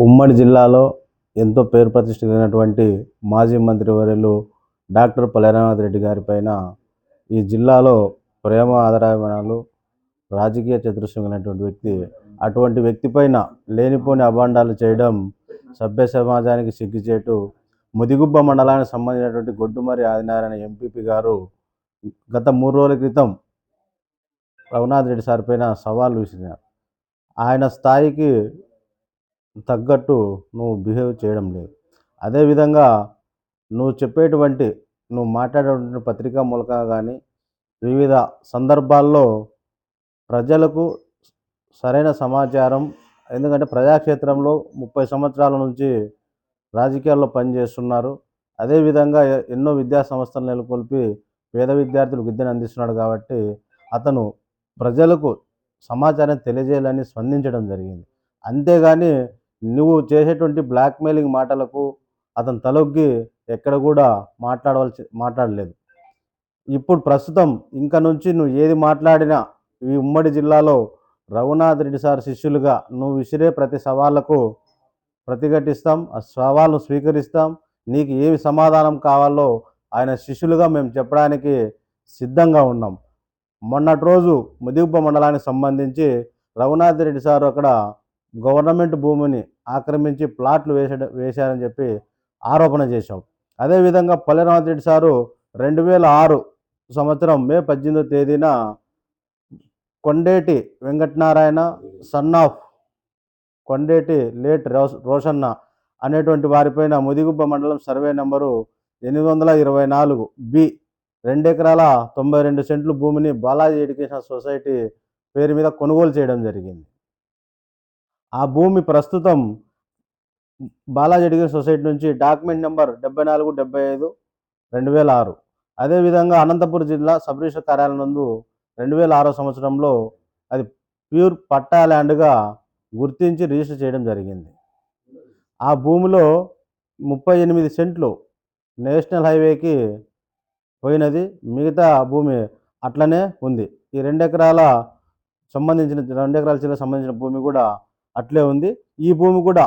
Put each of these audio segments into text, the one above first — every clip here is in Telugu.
ఉమ్మడి జిల్లాలో ఎంతో పేరు ప్రతిష్ట కలిగినటువంటి మాజీ మంత్రివర్యులు డాక్టర్ పల్లెరామనాథ్ రెడ్డి గారి పైన ఈ జిల్లాలో ప్రేమ ఆదరాభిమానాలు రాజకీయ చతురస్రం కలిగినటువంటి వ్యక్తి అటువంటి వ్యక్తి పైన లేనిపోని అభాండాలు చేయడం సభ్య సమాజానికి సిగ్గుచేటు ముదిగుబ్బ మండలానికి సంబంధించినటువంటి గొడ్డుమరి ఆదినారాయణ ఎంపీపీ గారు గత మూడు రోజుల క్రితం రఘునాథ్ రెడ్డి సార్ పైన సవాల్ విసిరినారు. ఆయన స్థాయికి తగ్గట్టు నువ్వు బిహేవ్ చేయడం లేదు. అదేవిధంగా నువ్వు చెప్పేటువంటి నువ్వు మాట్లాడేటువంటి పత్రికా మూలకంగా కానీ వివిధ సందర్భాల్లో ప్రజలకు సరైన సమాచారం ఎందుకంటే ప్రజాక్షేత్రంలో ముప్పై సంవత్సరాల నుంచి రాజకీయాల్లో పనిచేస్తున్నారు. అదేవిధంగా ఎన్నో విద్యా సంస్థలు నెలకొల్పి పేద విద్యార్థులకు విద్యను అందిస్తున్నాడు కాబట్టి అతను ప్రజలకు సమాచారం తెలియజేయాలని స్పందించడం జరిగింది. అంతేగాని నువ్వు చేసేటువంటి బ్లాక్మెయిలింగ్ మాటలకు అతను తలొగ్గి ఎక్కడ కూడా మాట్లాడవలసి మాట్లాడలేదు. ఇప్పుడు ప్రస్తుతం ఇంకా నుంచి నువ్వు ఏది మాట్లాడినా ఈ ఉమ్మడి జిల్లాలో రఘునాథ్ రెడ్డి సార్ శిష్యులుగా నువ్వు విసిరే ప్రతి సవాళ్ళకు ప్రతిఘటిస్తాం ఆ సవాళ్ళను స్వీకరిస్తాం. నీకు ఏమి సమాధానం కావాలో ఆయన శిష్యులుగా మేము చెప్పడానికి సిద్ధంగా ఉన్నాం. మొన్నటి రోజు ముదిగుప్ప మండలానికి సంబంధించి రఘునాథ్ రెడ్డి సార్ అక్కడ గవర్నమెంట్ భూమిని ఆక్రమించి ప్లాట్లు వేస వేశారని చెప్పి ఆరోపణ చేశాం. అదేవిధంగా పల్లెనాథ్ రెడ్డి సారు రెండు వేల ఆరు సంవత్సరం మే పద్దెనిమిదో తేదీన Kondeti Venkatanarayana son of Kondeti late Roshanna అనేటువంటి వారిపైన ముదిగుబ్బ మండలం సర్వే నెంబరు ఎనిమిది వందల ఇరవై నాలుగు బి రెండు ఎకరాల తొంభై రెండు సెంట్లు భూమిని బాలాజీ ఎడ్యుకేషన్ సొసైటీ పేరు మీద కొనుగోలు చేయడం జరిగింది. ఆ భూమి ప్రస్తుతం బాలాజీ ఎడ్యుకేషన్ సొసైటీ నుంచి డాక్యుమెంట్ నెంబర్ డెబ్బై నాలుగు డెబ్బై ఐదు రెండు వేల ఆరు. అదేవిధంగా అనంతపురం జిల్లా సబ్ రిజిస్టర్ కార్యాలయం నందు రెండు వేల ఆరో సంవత్సరంలో అది ప్యూర్ పట్టా ల్యాండ్గా గుర్తించి రిజిస్టర్ చేయడం జరిగింది. ఆ భూమిలో ముప్పై ఎనిమిది సెంట్లు నేషనల్ హైవేకి పోయినది. మిగతా భూమి అట్లనే ఉంది. ఈ రెండు ఎకరాల సంబంధించిన రెండు ఎకరాల చిల్ల సంబంధించిన భూమి కూడా అట్లే ఉంది. ఈ భూమి కూడా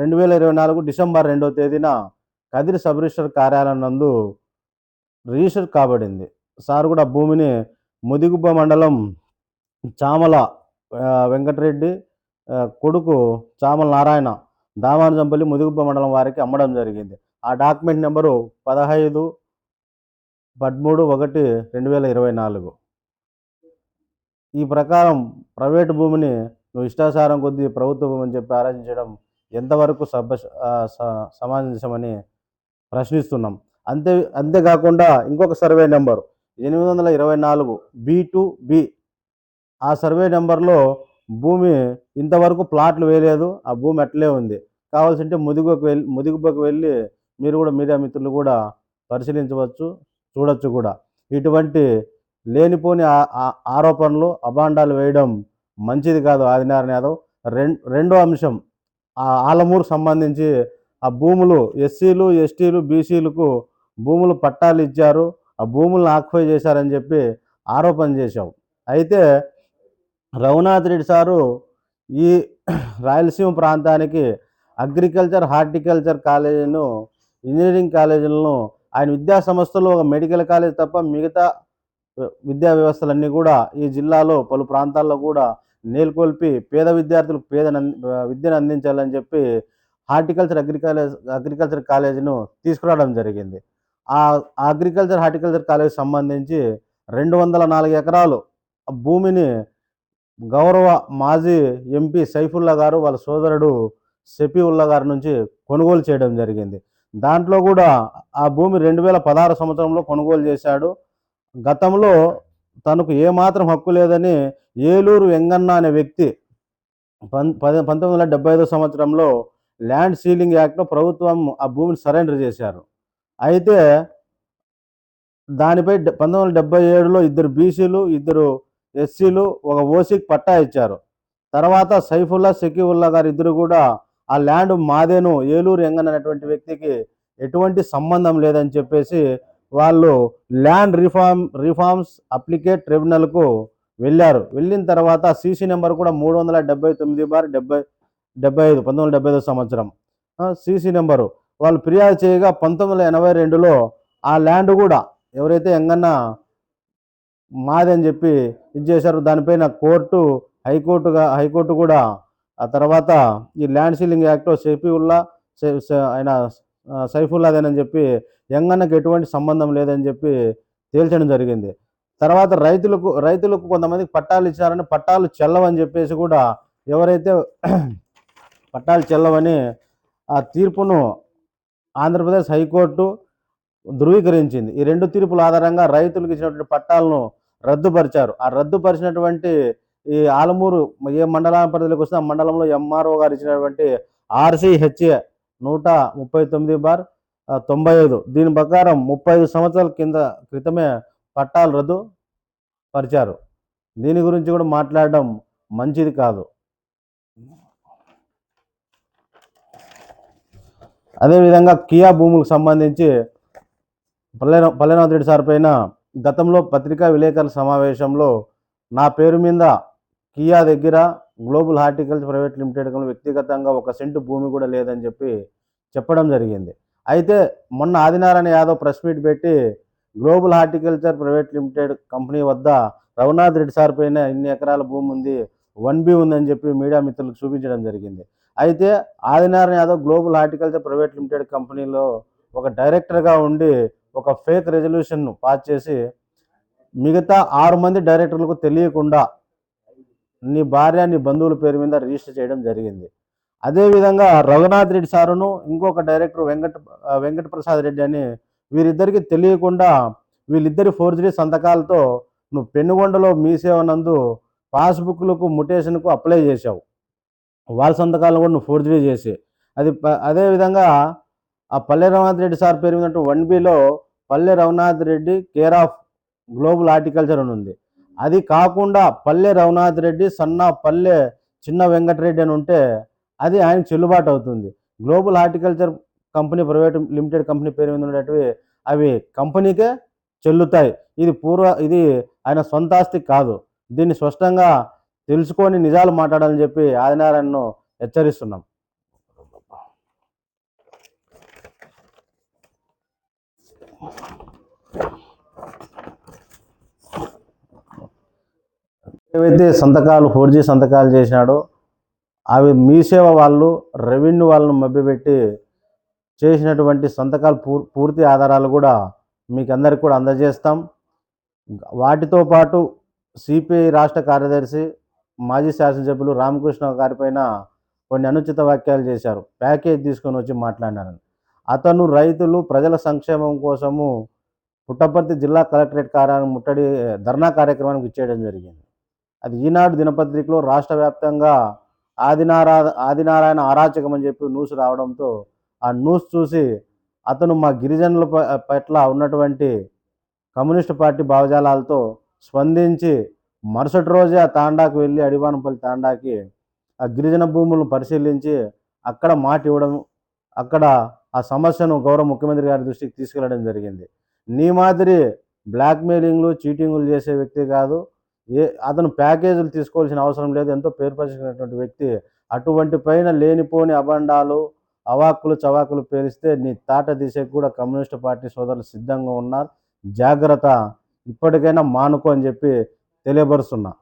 రెండు వేల ఇరవై నాలుగు డిసెంబర్ రెండవ తేదీన కదిరి సబ్ రిజిస్టర్ కార్యాలయం నందు రిజిస్టర్ కాబడింది. సార్ కూడా భూమిని ముదిగుబ్బ మండలం చామల వెంకటరెడ్డి కొడుకు చామల నారాయణ దామానుజంపల్లి ముదిగుబ్బ మండలం వారికి అమ్మడం జరిగింది. ఆ డాక్యుమెంట్ నెంబరు పదహైదు పదమూడు ఒకటి రెండు వేల ఇరవై నాలుగు. ఈ ప్రకారం ప్రైవేటు భూమిని నువ్వు ఇష్టాసారం కొద్దీ ప్రభుత్వం అని చెప్పి ఆరాధించడం ఎంతవరకు సభ ఆ, సమంజసమని ప్రశ్నిస్తున్నాం. అంతే అంతేకాకుండా ఇంకొక సర్వే నెంబర్ ఎనిమిది వందల ఇరవై నాలుగు బి టు బి. ఆ సర్వే నెంబర్లో భూమి ఇంతవరకు ప్లాట్లు వేయలేదు ఆ భూమి అట్లే ఉంది. కావాల్సింటే ముదిగుకు వెళ్ళి ముదిగుబ్బకు వెళ్ళి మీరు కూడా మీడియా మిత్రులు కూడా పరిశీలించవచ్చు చూడొచ్చు కూడా. ఇటువంటి లేనిపోని ఆ- ఆరోపణలు అభాండాలు వేయడం మంచిది కాదు ఆదినారాయణ యాదవ్. రెండు రెండో అంశం ఆలమూరు సంబంధించి ఆ భూములు ఎస్సీలు ఎస్టీలు బీసీలకు భూములు పట్టాలు ఇచ్చారు. ఆ భూములను ఆక్యుపై చేశారని చెప్పి ఆరోపణ చేశాం. అయితే రఘునాథ్ రెడ్డి సారు ఈ రాయలసీమ ప్రాంతానికి అగ్రికల్చర్ హార్టికల్చర్ కాలేజీను ఇంజనీరింగ్ కాలేజీలను ఆయన విద్యా సంస్థలు ఒక మెడికల్ కాలేజ్ తప్ప మిగతా విద్యా వ్యవస్థలన్నీ కూడా ఈ జిల్లాలో పలు ప్రాంతాల్లో కూడా నేల్కొల్పి పేద విద్యార్థులకు పేద విద్యను అందించాలని చెప్పి హార్టికల్చర్ అగ్రికల్చర్ అగ్రికల్చర్ కాలేజీను తీసుకురావడం జరిగింది. ఆ అగ్రికల్చర్ హార్టికల్చర్ కాలేజ్ సంబంధించి రెండు వందల నాలుగు ఎకరాలు భూమిని గౌరవ మాజీ ఎంపీ సైఫుల్లా గారు వాళ్ళ సోదరుడు షఫీవుల్లా గారి నుంచి కొనుగోలు చేయడం జరిగింది. దాంట్లో కూడా ఆ భూమి రెండు వేల పదహారు సంవత్సరంలో కొనుగోలు చేశాడు. గతంలో తనకు ఏమాత్రం హక్కు లేదని ఏలూరు వెంగన్న అనే వ్యక్తి పం పది పంతొమ్మిది వందల డెబ్బై ఐదో సంవత్సరంలో ల్యాండ్ సీలింగ్ యాక్ట్లో ప్రభుత్వం ఆ భూమిని సరెండర్ చేశారు. అయితే దానిపై పంతొమ్మిది వందల డెబ్బై ఏడులో ఇద్దరు బీసీలు ఇద్దరు ఎస్సీలు ఒక ఓసీకి పట్టా ఇచ్చారు. తర్వాత సైఫుల్లా షకీవుల్లా గారు ఇద్దరు కూడా ఆ ల్యాండ్ మాదేను ఏలూరు ఎంగన్ అనేటువంటి వ్యక్తికి ఎటువంటి సంబంధం లేదని చెప్పేసి వాళ్ళు ల్యాండ్ రిఫార్మ్ రిఫార్మ్స్ అప్లికేట్ ట్రిబ్యునల్కు వెళ్ళారు. వెళ్ళిన తర్వాత సీసీ నెంబర్ కూడా మూడు వందల డెబ్బై తొమ్మిది బార్ డెబ్బై డెబ్బై ఐదు పంతొమ్మిది వందల డెబ్బై ఐదు సంవత్సరం. CC number. వాళ్ళు ఫిర్యాదు చేయగా పంతొమ్మిది వందల ఎనభై రెండులో ఆ ల్యాండ్ కూడా ఎవరైతే ఎంగన్న మాది అని చెప్పి ఇది చేశారో దానిపైన కోర్టు హైకోర్టుగా హైకోర్టు కూడా ఆ తర్వాత ఈ land ceiling act Shafiullah Ullah ఆయన సైఫుల్లాదేనని చెప్పి ఎంగన్నకు ఎటువంటి సంబంధం లేదని చెప్పి తేల్చడం జరిగింది. తర్వాత రైతులకు రైతులకు కొంతమందికి పట్టాలు ఇచ్చారని పట్టాలు చెల్లవని చెప్పేసి కూడా ఎవరైతే పట్టాలు చెల్లవని ఆ తీర్పును ఆంధ్రప్రదేశ్ హైకోర్టు ధృవీకరించింది. ఈ రెండు తీర్పుల ఆధారంగా రైతులకు ఇచ్చినటువంటి పట్టాలను రద్దుపరిచారు. ఆ రద్దుపరిచినటువంటి ఈ ఆలమూరు ఏ మండల పరిధిలోకి వస్తే ఆ మండలంలో ఎంఆర్ఓ గారు ఇచ్చినటువంటి ఆర్సీహెచ్ఏ నూట ముప్పై తొమ్మిది బార్ తొంభై ఐదు. దీని ప్రకారం ముప్పై ఐదు సంవత్సరాల కింద క్రితమే పట్టాలు రద్దు పరిచారు. దీని గురించి కూడా మాట్లాడడం మంచిది కాదు. అదేవిధంగా కియా భూములకు సంబంధించి పల్లెన పల్లెనాథ్ రెడ్డి సార్ పైన గతంలో పత్రికా విలేకరుల సమావేశంలో నా పేరు మీద కియా దగ్గర గ్లోబల్ హార్టికల్చర్ ప్రైవేట్ లిమిటెడ్ వ్యక్తిగతంగా ఒక సెంటు భూమి కూడా లేదని చెప్పి చెప్పడం జరిగింది. అయితే మొన్న ఆదినారాయణ యాదవ్ ప్రెస్ మీట్ పెట్టి global horticulture private limited company వద్ద రఘునాథ్ రెడ్డి సార్ పైన ఇన్ని ఎకరాల భూమి ఉంది వన్ బి ఉందని చెప్పి మీడియా మిత్రులకు చూపించడం జరిగింది. అయితే Adinarayana Yadav global horticulture private limited కంపెనీలో ఒక డైరెక్టర్గా ఉండి ఒక ఫేక్ రెజల్యూషన్ను పాస్ చేసి మిగతా ఆరు మంది డైరెక్టర్లకు తెలియకుండా నీ భార్య నీ బంధువుల పేరు మీద రిజిస్టర్ చేయడం జరిగింది. అదేవిధంగా రఘునాథ్ రెడ్డి సారును ఇంకొక డైరెక్టర్ వెంకట వెంకట ప్రసాద్ రెడ్డి అని వీరిద్దరికి తెలియకుండా వీళ్ళిద్దరి ఫోర్జరీ సంతకాలతో నువ్వు పెనుగొండలో మీ సేవ నందు పాస్బుక్లకు ముటేషన్కు అప్లై చేశావు. వాళ్ళ సంతకాలను కూడా నువ్వు ఫోర్జరీ చేసి. అది ప- అదేవిధంగా ఆ పల్లె రఘునాథ్ రెడ్డి సార్ పేరు మీద one below Palle Raghunath Reddy care of global horticulture అని ఉంది. అది కాకుండా పల్లె రఘునాథ్ రెడ్డి సన్న పల్లె చిన్న వెంకటరెడ్డి అని ఉంటే అది ఆయన చెల్లుబాటు అవుతుంది. Global horticulture company private limited company పేరు మీద ఉండేటివి అవి కంపెనీకే చెల్లుతాయి. ఇది పూర్వ ఇది ఆయన సొంత ఆస్తి కాదు. దీన్ని స్పష్టంగా తెలుసుకొని నిజాలు మాట్లాడాలని చెప్పి ఆదినారాయణను హెచ్చరిస్తున్నాం. ఏవైతే సంతకాలు ఫోర్జీ సంతకాలు చేసినాడో అవి మీ సేవ వాళ్ళు రెవెన్యూ వాళ్ళను మభ్యపెట్టి చేసినటువంటి సంతకాలు పూర్ పూర్తి ఆధారాలు కూడా మీకు అందరికి కూడా అందజేస్తాం. వాటితో పాటు సిపిఐ రాష్ట్ర కార్యదర్శి మాజీ శాసనసభ్యులు రామకృష్ణ గారిపైన కొన్ని అనుచిత వ్యాఖ్యలు చేశారు. ప్యాకేజ్ తీసుకొని వచ్చి మాట్లాడినారని. అతను రైతులు ప్రజల సంక్షేమం కోసము పుట్టపర్తి జిల్లా కలెక్టరేట్ కార్యాలయం ముట్టడి ధర్నా కార్యక్రమానికి ఇచ్చేయడం జరిగింది. అది ఈనాడు దినపత్రికలో రాష్ట్ర వ్యాప్తంగా ఆదినారా ఆదినారాయణ అరాచకం అని చెప్పి న్యూస్ రావడంతో ఆ న్యూస్ చూసి అతను మా గిరిజనుల ప- పట్ల ఉన్నటువంటి కమ్యూనిస్ట్ పార్టీ భావజాలాలతో స్పందించి మరుసటి రోజే ఆ తాండాకు వెళ్ళి అడివానపల్లి తాండాకి ఆ గిరిజన భూములను పరిశీలించి అక్కడ మాట ఇవ్వడం అక్కడ ఆ సమస్యను గౌరవ ముఖ్యమంత్రి గారి దృష్టికి తీసుకెళ్ళడం జరిగింది. నీ మాదిరి బ్లాక్మెయిలింగ్లు చీటింగ్లు చేసే వ్యక్తి కాదు. ఏ అతను ప్యాకేజీలు తీసుకోవాల్సిన అవసరం లేదు. ఎంతో పేరు పరిచినటువంటి వ్యక్తి అటువంటి పైన లేనిపోని అబండాలు అవాక్కులు చవాకులు పేలిస్తే నీ తాట దిశకు కూడా కమ్యూనిస్ట్ పార్టీ సోదరులు సిద్ధంగా ఉన్నారు. జాగ్రత్త. ఇప్పటికైనా మానుకో అని చెప్పి తెలియపరుస్తున్నా.